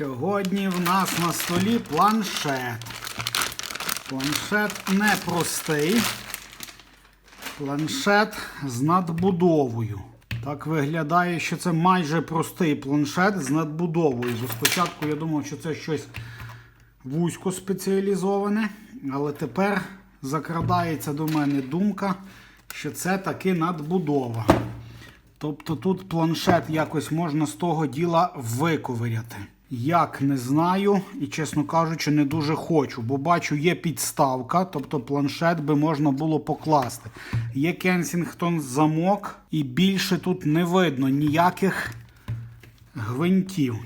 Сьогодні в нас на столі планшет. Планшет непростий. Планшет з надбудовою. Так виглядає, що це майже простий планшет з надбудовою. Бо спочатку я думав, що це щось вузько спеціалізоване, але тепер закрадається до мене думка, що це таки надбудова. Тобто тут планшет якось можна з того діла виковиряти. Як не знаю і, чесно кажучи, не дуже хочу, бо бачу, є підставка, тобто планшет би можна було покласти. Є Кенсінгтон замок, і більше тут не видно ніяких гвинтів.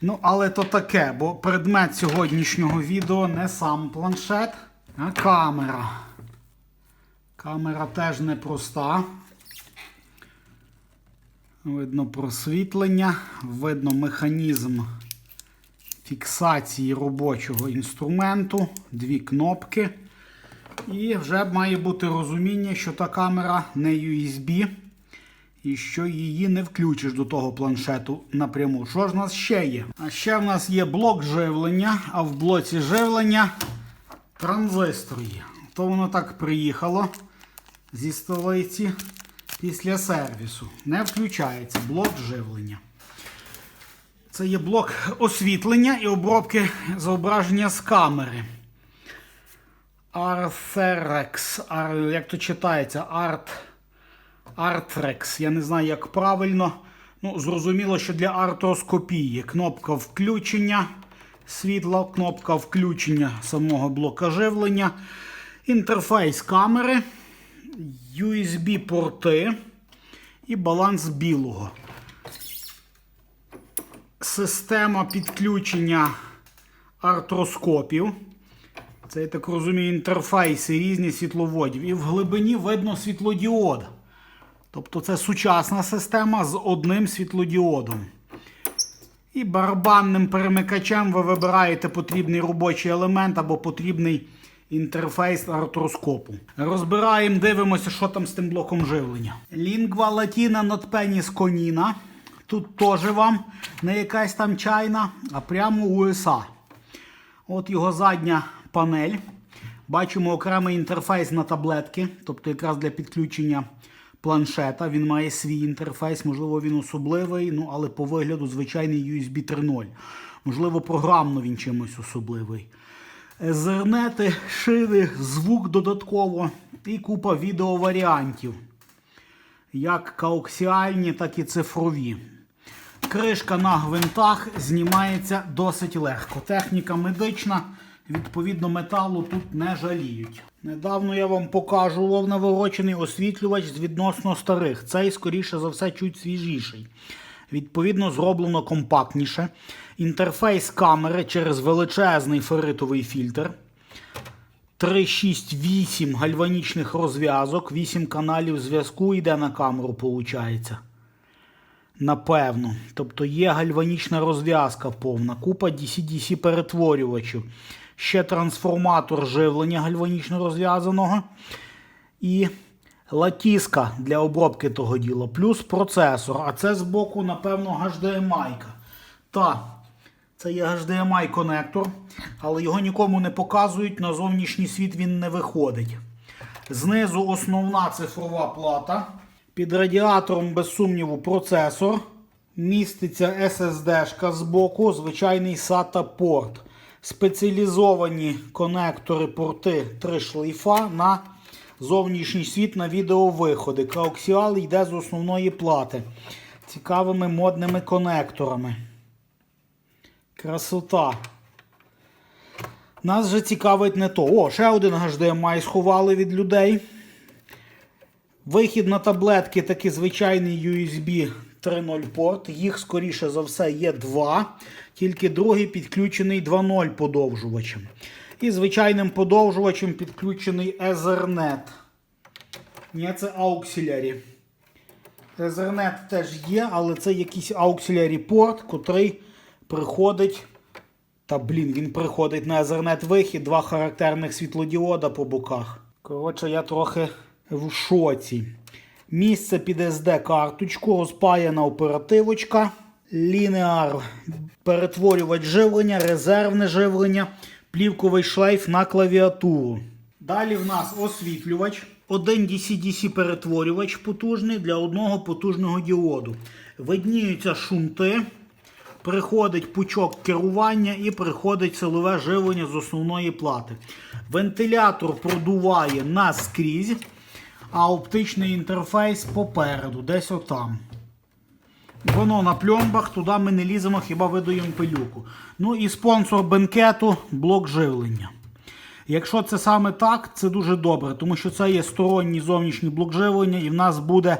Ну, але то таке, бо предмет сьогоднішнього відео не сам планшет, а камера. Камера теж непроста. Видно просвітлення, видно механізм фіксації робочого інструменту, дві кнопки. І вже має бути розуміння, що та камера не USB і що її не включиш до того планшету напряму. Що ж в нас ще є? А ще в нас є блок живлення, а в блоці живлення транзистор є. То воно так приїхало зі столиці після сервісу. Не включається блок живлення. Це є блок освітлення і обробки зображення з камери. Arthrex, Ar, як то читається, Art, Artrex. Я не знаю, як правильно. Ну, Зрозуміло, що для артоскопії кнопка включення світла, кнопка включення самого блока живлення, інтерфейс камери. USB-порти і баланс білого. Система підключення артроскопів. Це, я так розумію, інтерфейси різні світловодів. І в глибині видно світлодіод. Тобто це сучасна система з одним світлодіодом. І барабанним перемикачем ви вибираєте потрібний робочий елемент або потрібний інтерфейс артроскопу. Розбираємо, дивимося, що там з тим блоком живлення. Latina Not Penis Conina. Тут теж вам не якась там чайна, а прямо USA. От його задня панель. Бачимо окремий інтерфейс на таблетки, тобто якраз для підключення планшета. Він має свій інтерфейс, можливо, він особливий, ну але по вигляду звичайний USB 3.0. Можливо, програмно він чимось особливий. Зернети, шини, звук додатково і купа відеоваріантів. Як коаксіальні, так і цифрові. Кришка на гвинтах знімається досить легко. Техніка медична, відповідно, металу тут не жаліють. Недавно я вам покажував наворочений освітлювач з відносно старих. Цей, скоріше за все, чуть свіжіший. Відповідно, зроблено компактніше. Інтерфейс камери через величезний ферритовий фільтр. 3, 6, 8 гальванічних розв'язок, 8 каналів зв'язку йде на камеру, виходить. Напевно. Тобто є гальванічна розв'язка повна, купа DC-DC перетворювачів. Ще трансформатор живлення гальванічно розв'язаного. І латіска для обробки того діла, плюс процесор. А це збоку, напевно, HDMI. Та, це є HDMI конектор, але його нікому не показують, на зовнішній світ він не виходить. Знизу основна цифрова плата. Під радіатором, без сумніву, процесор. Міститься SSD-шка збоку, звичайний SATA порт. Спеціалізовані конектори порти 3 шлейфа на зовнішній світ на відеовиходи. Коаксіал йде з основної плати. Цікавими модними конекторами. Красота. Нас же цікавить не то. О, ще один HDMI сховали від людей. Вихід на таблетки такий звичайний USB 3.0 порт. Їх, скоріше за все, є два. Тільки другий підключений 2.0 подовжувачем. І звичайним подовжувачем підключений Ethernet. Ні, це Auxiliary. Ethernet теж є, але це якийсь Auxiliary порт, котрий приходить. Та блін, він приходить на Ethernet вихід, два характерних світлодіода по боках. Коротше, я трохи в шоці. Місце під SD карточку, розпаяна оперативочка. Linear перетворювач живлення, резервне живлення, плівковий шлейф на клавіатуру. Далі в нас освітлювач. Один DC-DC перетворювач потужний для одного потужного діоду. Видніються шунти, приходить пучок керування і приходить силове живлення з основної плати. Вентилятор продуває наскрізь, а оптичний інтерфейс попереду, десь отам. Воно на пльомбах, туди ми не ліземо, хіба видаємо пилюку. Ну і спонсор бенкету блок живлення. Якщо це саме так, це дуже добре, тому що це є сторонній зовнішній блок живлення, і в нас буде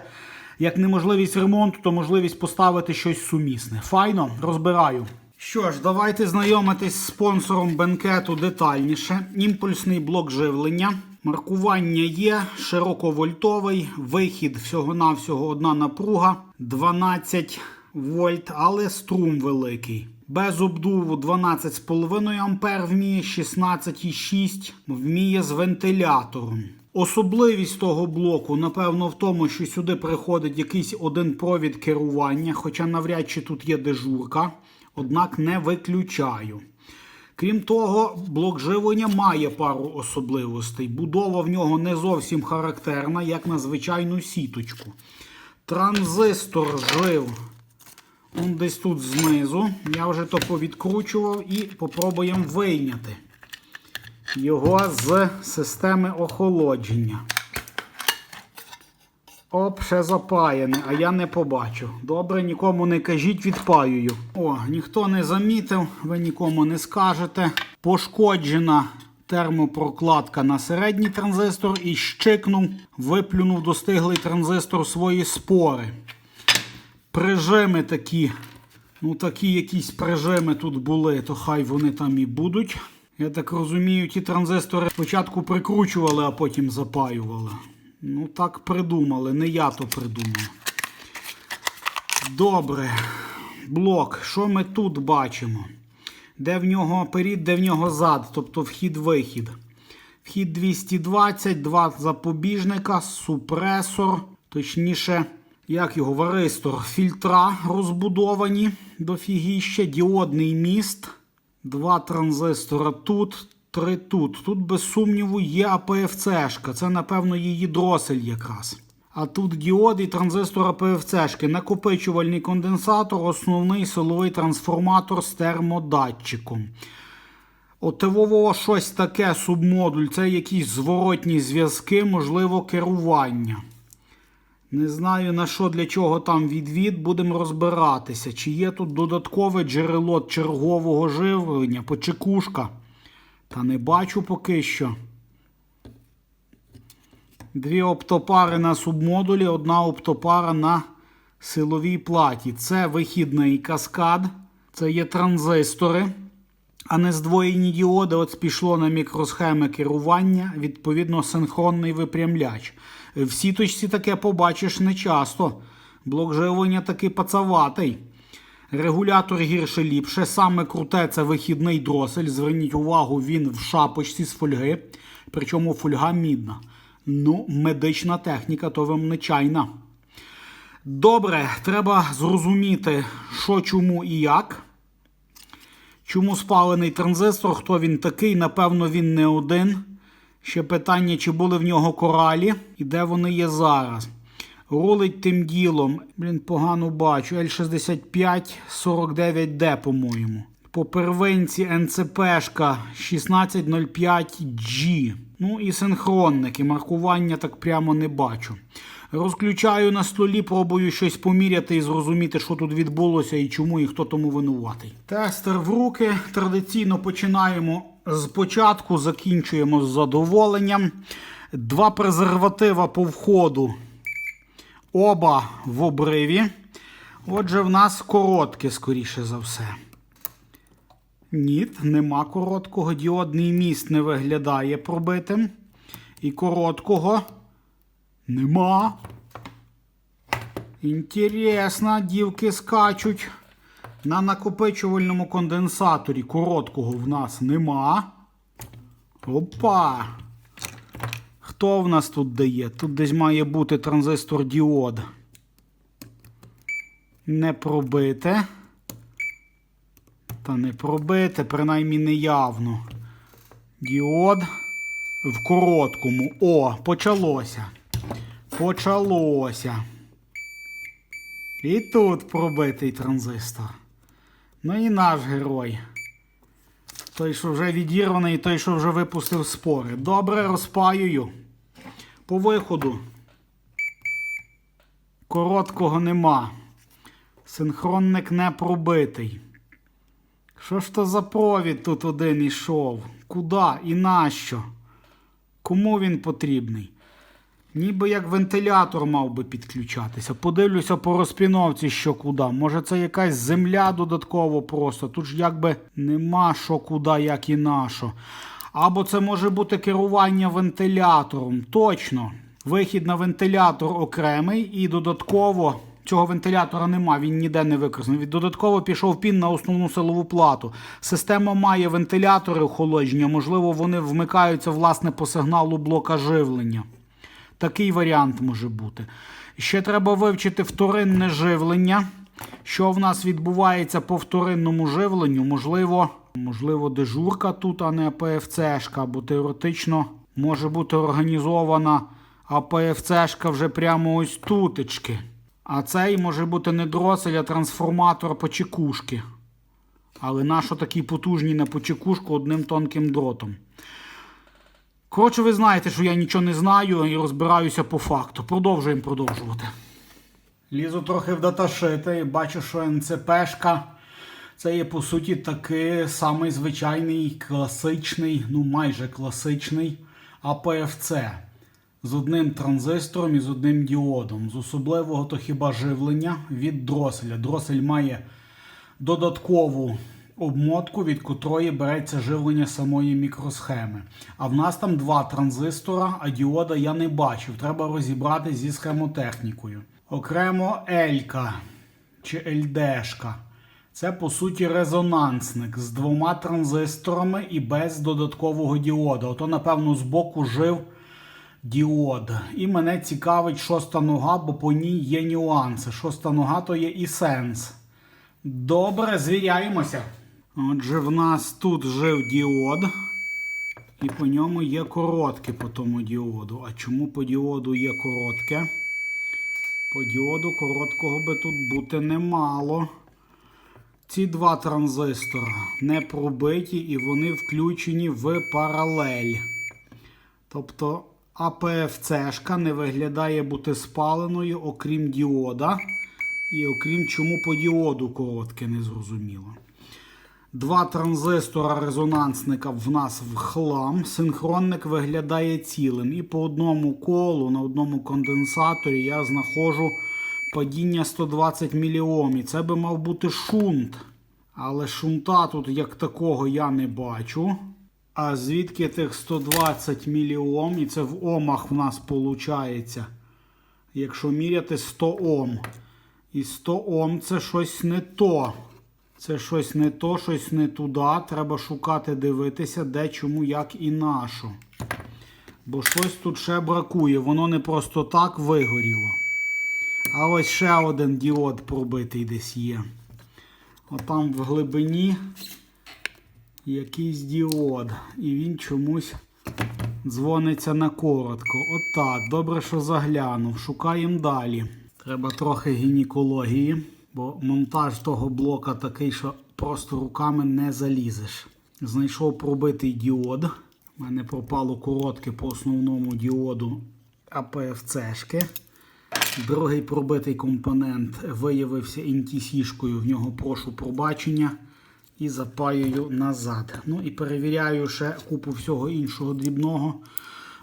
як неможливість ремонту, то можливість поставити щось сумісне. Файно, розбираю. Що ж, давайте знайомитись з спонсором бенкету детальніше. Імпульсний блок живлення. Маркування є широковольтовий, вихід всього-навсього одна напруга 12 вольт, але струм великий. Без обдуву 12,5 ампер вміє, 16,6 вміє з вентилятором. Особливість того блоку, напевно, в тому, що сюди приходить якийсь один провід керування, хоча навряд чи тут є дежурка, однак не виключаю. Крім того, блок живлення має пару особливостей. Будова в нього не зовсім характерна, як на звичайну сіточку. Транзистор жив он десь тут знизу. Я вже то повідкручував і попробуємо вийняти його з системи охолодження. Оп, ще запаяне, а я не побачу. Добре, нікому не кажіть, відпаюю. О, ніхто не замітив, ви нікому не скажете. Пошкоджена термопрокладка на середній транзистор і щикнув, виплюнув достиглий транзистор свої спори. Прижими такі, ну такі якісь прижими тут були, то хай вони там і будуть. Я так розумію, ті транзистори спочатку прикручували, а потім запаювали. Ну, так придумали, не я то придумав. Добре. Блок. Що ми тут бачимо? Де в нього перід, де в нього зад, тобто вхід-вихід. Вхід 220, два запобіжника, супресор, точніше, як його варистор, фільтра розбудовані до фігіща, діодний міст. Два транзистора тут, три тут. Тут, без сумніву, є АПФЦшка. Це, напевно, її дросель якраз. А тут діод і транзистор АПФЦшки. Накопичувальний конденсатор, основний силовий трансформатор з термодатчиком. ОТВО щось таке субмодуль. Це якісь зворотні зв'язки, можливо, керування. Не знаю на що для чого там відвід, будемо розбиратися. Чи є тут додаткове джерело чергового живлення, почекушка. Та не бачу поки що. Дві оптопари на субмодулі, одна оптопара на силовій платі. Це вихідний каскад, це є транзистори, а не здвоєні діоди. От пішло на мікросхеми керування, відповідно, синхронний випрямляч. В сіточці таке побачиш не часто. Блок живлення такий пацаватий. Регулятор гірше ліпше. Саме круте це вихідний дросель. Зверніть увагу, він в шапочці з фольги. Причому фольга мідна. Ну, медична техніка, то вам не чайна. Добре, треба зрозуміти, що, чому і як. Чому спалений транзистор, хто він такий, напевно, він не один. Ще питання, чи були в нього коралі і де вони є зараз. Рулить тим ділом, блін, погано бачу. L65 49D, по-моєму. По первинці НЦПшка 1605G. Ну і синхронники. Маркування так прямо не бачу. Розключаю на столі, пробую щось поміряти і зрозуміти, що тут відбулося і чому, і хто тому винуватий. Тестер в руки. Традиційно починаємо з початку, закінчуємо з задоволенням. Два презерватива по входу. Оба в обриві. Отже, в нас коротке, скоріше за все. Ні, нема короткого. Діодний міст не виглядає пробитим. І короткого нема. Інтересно, дівки скачуть. На накопичувальному конденсаторі короткого в нас нема. Опа! Хто в нас тут дає? Тут десь має бути транзистор діод. Не пробите. Та не пробити, принаймні неявно. Діод в короткому. О, почалося. Почалося. І тут пробитий транзистор. Ну і наш герой. Той, що вже відірваний, той, що вже випустив спори. Добре, розпаюю. По виходу. Короткого нема. Синхронник не пробитий. Що ж то за провід тут один ішов? Куда і нащо? Кому він потрібний? Ніби як вентилятор мав би підключатися. Подивлюся по розпіновці, що куди. Може це якась земля додатково просто. Тут ж якби нема що куди, як і на що. Або це може бути керування вентилятором. Точно. Вихід на вентилятор окремий і додатково. Цього вентилятора нема, він ніде не використаний. Від додатково пішов пін на основну силову плату. Система має вентилятори охолодження, можливо, вони вмикаються власне по сигналу блока живлення. Такий варіант може бути. Ще треба вивчити вторинне живлення. Що в нас відбувається по вторинному живленню? Можливо, можливо, дежурка тут, а не АПФЦшка, бо теоретично може бути організована АПФЦшка вже прямо ось тутечки. А цей може бути не дросель, а трансформатор по чекушки. Але нащо такі потужні на почекушку одним тонким дротом? Коротше, ви знаєте, що я нічого не знаю і розбираюся по факту. Продовжуємо продовжувати. Лізу трохи в даташити і бачу, що НЦПшка це є по суті такий самий звичайний класичний, ну майже класичний АПФЦ. З одним транзистором і з одним діодом. З особливого то хіба живлення від дроселя. Дросель має додаткову обмотку, від котрої береться живлення самої мікросхеми. А в нас там два транзистора, а діода я не бачив. Треба розібрати зі схемотехнікою. Окремо Елька чи ЛДшка. Це по суті резонансник з двома транзисторами і без додаткового діода. Ото, напевно, збоку жив діод. І мене цікавить шоста нога, бо по ній є нюанси. Шоста нога то є і сенс. Добре, звіряємося. Отже, в нас тут жив діод. І по ньому є коротке по тому діоду. А чому по діоду є коротке? По діоду короткого би тут бути немало. Ці два транзистора не пробиті і вони включені в паралель. Тобто АПФЦшка не виглядає бути спаленою, окрім діода. І окрім чому по діоду коротке незрозуміло. Два транзистора резонансника в нас в хлам. Синхронник виглядає цілим. І по одному колу на одному конденсаторі я знаходжу падіння 120 мільйом. Це би мав бути шунт. Але шунта тут як такого я не бачу. А звідки тих 120 мільйом? І це в омах в нас виходить. Якщо міряти 100 Ом. І 100 Ом це щось не то. Це щось не то, щось не туди. Треба шукати, дивитися, де, чому, як і на. Бо щось тут ще бракує. Воно не просто так вигоріло. А ось ще один діод пробитий десь є. Отам в глибині якийсь діод. І він чомусь дзвониться на коротко. Отак. Добре, що заглянув. Шукаємо далі. Треба трохи гінекології, бо монтаж того блока такий, що просто руками не залізеш. Знайшов пробитий діод. У мене пропало коротке по основному діоду АПФЦшки. Другий пробитий компонент виявився інтісішкою, в нього прошу пробачення. І запаюю назад. Ну і перевіряю ще купу всього іншого дрібного.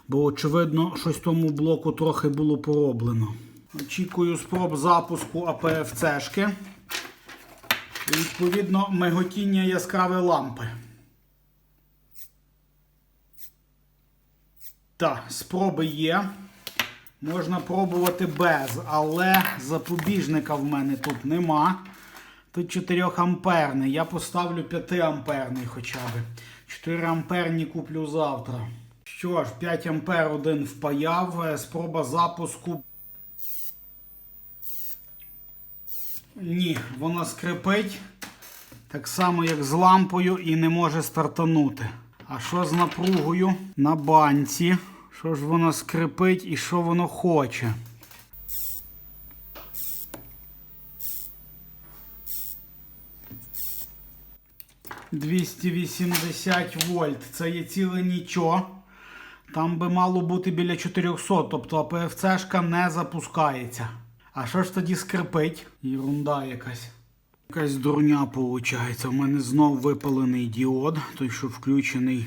Бо, очевидно, щось тому блоку трохи було пороблено. Очікую спроб запуску АПФЦшки. І відповідно миготіння яскравої лампи. Так, спроби є. Можна пробувати без, але запобіжника в мене тут нема. Тут 4 амперний. Я поставлю 5 амперний хоча б. 4 амперні куплю завтра. Що ж, 5 ампер один впаяв. Е, Спроба запуску. Ні, вона скрипить. Так само, як з лампою, і не може стартанути. А що з напругою на банці? Що ж воно скрипить і що воно хоче? «280 вольт. Це є ціле нічого. Там би мало бути біля 400, тобто АПФЦшка не запускається. А що ж тоді скрипить? Єрунда якась. Якась дурня виходить. У мене знов випалений діод, той, що включений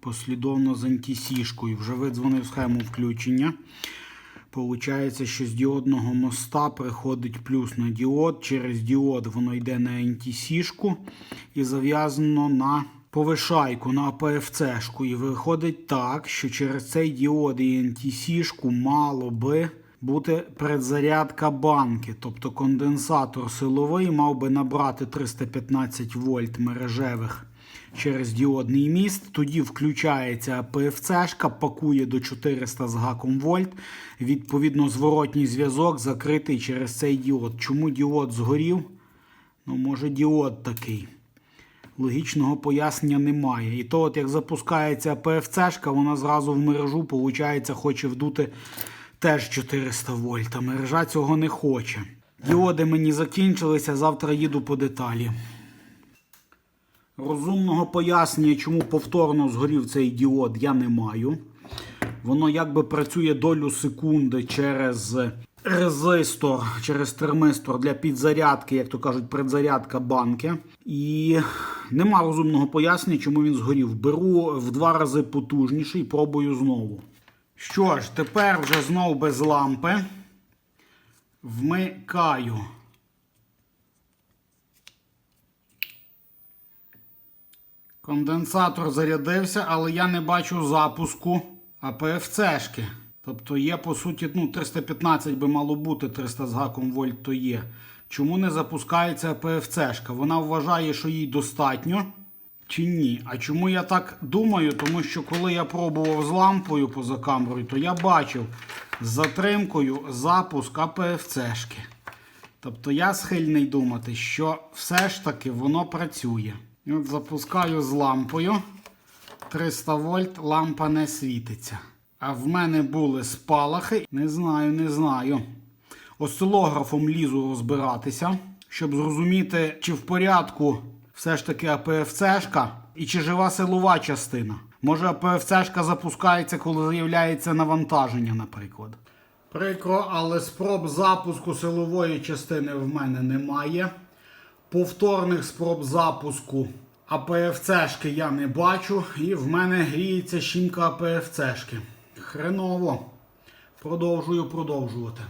послідовно з антисішкою. Вже видзвонив схему включення. Получається, що з діодного моста приходить плюс на діод. Через діод воно йде на антисішку і зав'язано на повишайку, на АПФЦшку. І виходить так, що через цей діод і антисішку мало би бути предзарядка банки. Тобто конденсатор силовий мав би набрати 315 вольт мережевих через діодний міст. Тоді включається ПФЦшка, пакує до 400 з гаком вольт. Відповідно, зворотній зв'язок закритий через цей діод. Чому діод згорів? Ну, може, діод такий. Логічного пояснення немає. І то, от як запускається ПФЦшка, вона зразу в мережу, виходить, хоче вдути теж 400 вольт. А мережа цього не хоче. Діоди мені закінчилися, завтра їду по деталі. Розумного пояснення, чому повторно згорів цей діод, я не маю. Воно якби працює долю секунди через резистор, через термистор для підзарядки, як то кажуть, предзарядка банки. І нема розумного пояснення, чому він згорів. Беру в два рази потужніший, пробую знову. Що ж, тепер вже знову без лампи. Вмикаю. Конденсатор зарядився, але я не бачу запуску АПФЦшки. Тобто є, по суті, ну, 315 би мало бути, 300 з гаком вольт то є. Чому не запускається АПФЦшка? Вона вважає, що їй достатньо чи ні. А чому я так думаю? Тому що коли я пробував з лампою поза камерою, то я бачив з затримкою запуск АПФЦшки. Тобто я схильний думати, що все ж таки воно працює. От запускаю з лампою. 300 вольт, лампа не світиться. А в мене були спалахи. Не знаю, не знаю. Осцилографом лізу розбиратися, щоб зрозуміти, чи в порядку все ж таки АПФЦшка і чи жива силова частина. Може АПФЦшка запускається, коли з'являється навантаження, наприклад. Прикро, але спроб запуску силової частини в мене немає. Повторних спроб запуску АПФЦшки я не бачу. І в мене гріється щінка АПФЦшки. Хреново. Продовжую продовжувати.